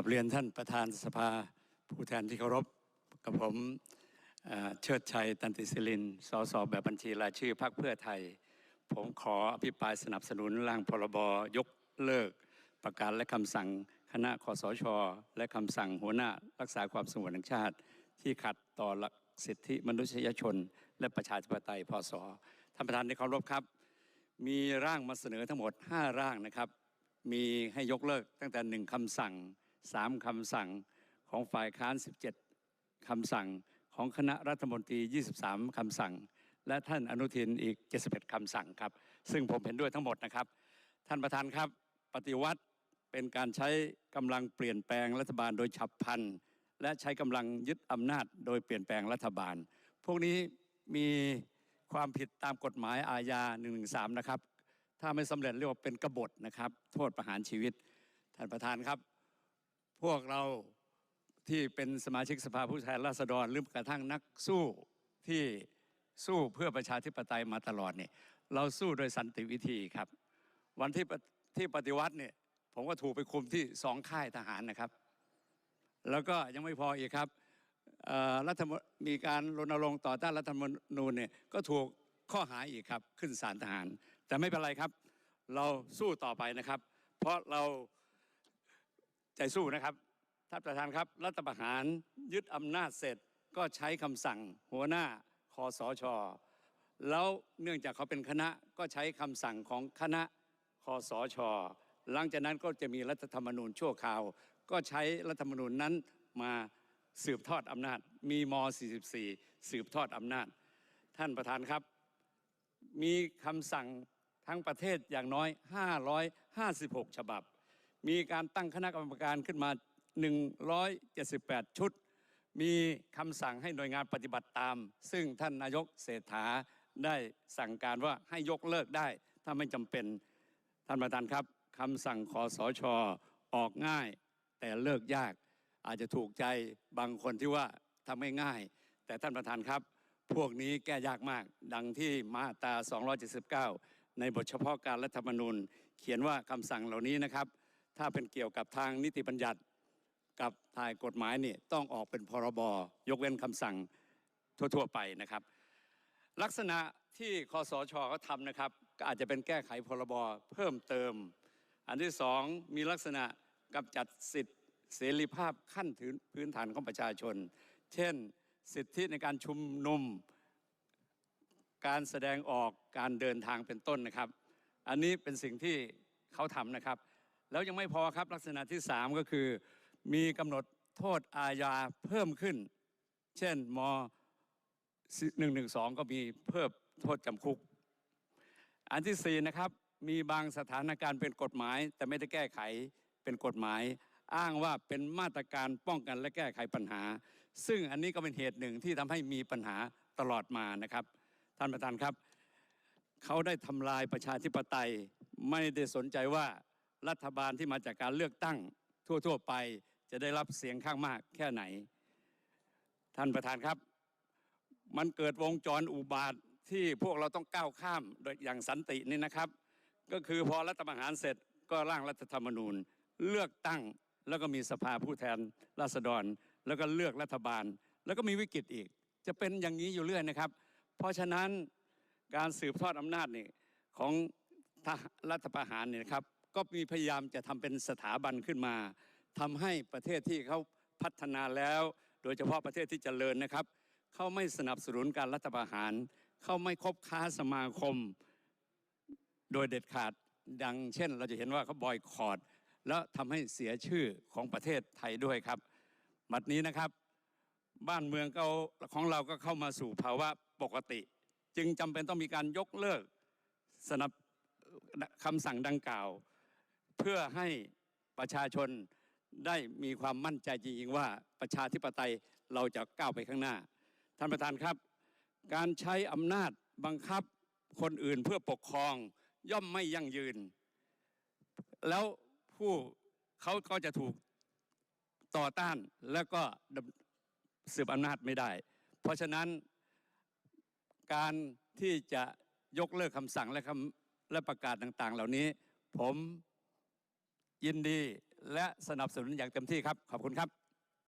กับเรียนท่านประธานสภาผู้แทนที่เคารพกับผมเชิดชัยตันติศิลิน สสแบบบัญชีรายชื่อพรรคเพื่อไทย ผมขออภิปรายสนับสนุนร่างพรบยกเลิก ประกาศและคำสั่งคณะคอสช และคำสั่งหัวหน้ารักษาความสงบแห่งชาติ ที่ขัดต่อหลักสิทธิมนุษยชน และประชาธิปไตยพศท่านประธานที่เคารพครับ มีร่างมาเสนอทั้งหมด 5 ร่างนะครับ มีให้ยกเลิกตั้งแต่หนึ่งคำสั่ง สามคำสั่งของฝ่ายค้าน 17 คำสั่งของคณะรัฐมนตรี 23 คำสั่ง และท่านอนุทินอีก 71 คำสั่งครับ ซึ่งผมเห็นด้วยทั้งหมดนะครับ ท่านประธานครับ ปฏิวัติเป็นการใช้กำลังเปลี่ยนแปลงรัฐบาลโดยฉับพลัน และใช้กำลังยึดอำนาจโดยเปลี่ยนแปลงรัฐบาล พวกนี้มีความผิดตามกฎหมายอาญา 113 นะครับ ถ้าไม่สำเร็จเรียกว่าเป็นกบฏนะครับ โทษประหารชีวิต ท่านประธานครับ พวกเราที่เป็นสมาชิกสภาผู้แทนราษฎรหรือกระทั่งนักสู้ที่สู้เพื่อประชาธิปไตยมาตลอดเนี่ยเราสู้โดยสันติวิธีครับ วันที่ที่ปฏิวัติเนี่ยผมก็ถูกไปคุมที่สองค่ายทหารนะครับ แล้วก็ยังไม่พออีกครับรัฐมนมีการรณรงค์ต่อต้านรัฐธรรมนูญเนี่ยก็ถูกข้อหาอีกครับ ขึ้นศาลทหาร แต่ไม่เป็นไรครับ เราสู้ต่อไปนะครับ เพราะเรา ใจสู้นะครับท่านประธานครับ รัฐประหารยึดอำนาจเสร็จก็ใช้คำสั่งหัวหน้าคอสช แล้วเนื่องจากเขาเป็นคณะก็ใช้คำสั่งของคณะคอสช หลังจากนั้นก็จะมีรัฐธรรมนูญชั่วคราว ก็ใช้รัฐธรรมนูญนั้นมาสืบทอดอำนาจ มีม 44 สืบทอดอำนาจ ท่านประธานครับ มีคำสั่งทั้งประเทศอย่างน้อย 556 ฉบับ มีการตั้งคณะกรรมการขึ้นมา 178 ชุด มีคำสั่งให้หน่วยงานปฏิบัติตาม ซึ่งท่านนายกเศรษฐาได้สั่งการว่าให้ยกเลิกได้ ถ้าไม่จำเป็นท่านประธานครับคำสั่งคอสชออกง่าย แต่เลิกยาก อาจจะถูกใจบางคนที่ว่าทำไม่ง่าย แต่ท่านประธานครับ พวกนี้แก้ยากมาก ดังที่มาตรา 279 ในบทเฉพาะการรัฐธรรมนูญ เขียนว่าคำสั่งเหล่านี้นะครับ ถ้าเป็นเกี่ยวกับทางนิติบัญญัติกับทายกฎหมายนี่ต้องออกเป็นพรบยกเว้นคำสั่งทั่ว ๆ ไปนะครับ ลักษณะที่คอสชเขาทำนะครับ ก็อาจจะเป็นแก้ไขพรบเพิ่มเติม อันที่สองมีลักษณะกำจัดสิทธิเสรีภาพขั้นถึงพื้นฐานของประชาชน เช่น สิทธิในการชุมนุม การแสดงออกการเดินทางเป็นต้นนะครับ อันนี้เป็นสิ่งที่เขาทำนะครับ แล้วยังไม่พอครับลักษณะที่ 3 ก็คือ มีกำหนดโทษอาญาเพิ่มขึ้น เช่นม 112 ก็มีเพิ่มโทษจำคุก อันที่ 4 นะครับ มีบางสถานการณ์เป็นกฎหมาย แต่ไม่ได้แก้ไขเป็นกฎหมาย อ้างว่าเป็นมาตรการป้องกันและแก้ไขปัญหา ซึ่งอันนี้ก็เป็นเหตุหนึ่งที่ทำให้มีปัญหาตลอดมานะครับ ท่านประธานครับ เขาได้ทำลายประชาธิปไตยไม่ได้สนใจว่า รัฐบาลที่มาจากการเลือกตั้งทั่วๆไปจะได้รับเสียงข้างมากแค่ไหน ท่านประธานครับ มันเกิดวงจรอุบาทที่พวกเราต้องก้าวข้ามโดยอย่างสันตินี่นะครับ ก็คือพอรัฐประหารเสร็จก็ร่างรัฐธรรมนูญ เลือกตั้งแล้วก็มีสภาผู้แทนราษฎร แล้วก็เลือกรัฐบาล แล้วก็มีวิกฤตอีก จะเป็นอย่างนี้อยู่เรื่อยนะครับ เพราะฉะนั้นการสืบทอดอำนาจนี่ของรัฐประหารเนี่ยครับ ก็มีพยายามจะทำเป็นสถาบันขึ้นมาทำให้ประเทศที่เขาพัฒนาแล้ว โดยเฉพาะประเทศที่เจริญนะครับเขาไม่สนับสนุนการรัฐประหารเขาไม่คบค้าสมาคม โดยเด็ดขาดดังเช่น เราจะเห็นว่าเขาบอยคอรดแล้วทำให้เสียชื่อของประเทศไทยด้วยครับบัดนี้นะครับบ้านเมืองเราของเราก็เข้ามาสู่ภาวะปกติ จึงจำเป็นต้องมีการยกเลิกสนับคำสั่งดังกล่าว เพื่อให้ประชาชนได้มีความมั่นใจจริงๆว่าประชาธิปไตยเราจะก้าวไปข้างหน้า ท่านประธานครับ การใช้อำนาจบังคับคนอื่นเพื่อปกครองย่อมไม่ยั่งยืน แล้วผู้เขาก็จะถูกต่อต้านแล้วก็สืบอำนาจไม่ได้ เพราะฉะนั้นการที่จะยกเลิกคำสั่งและคำและประกาศต่าง ๆ เหล่านี้ ผม ยินดีและสนับสนุนอย่างเต็มที่ครับขอบคุณครับ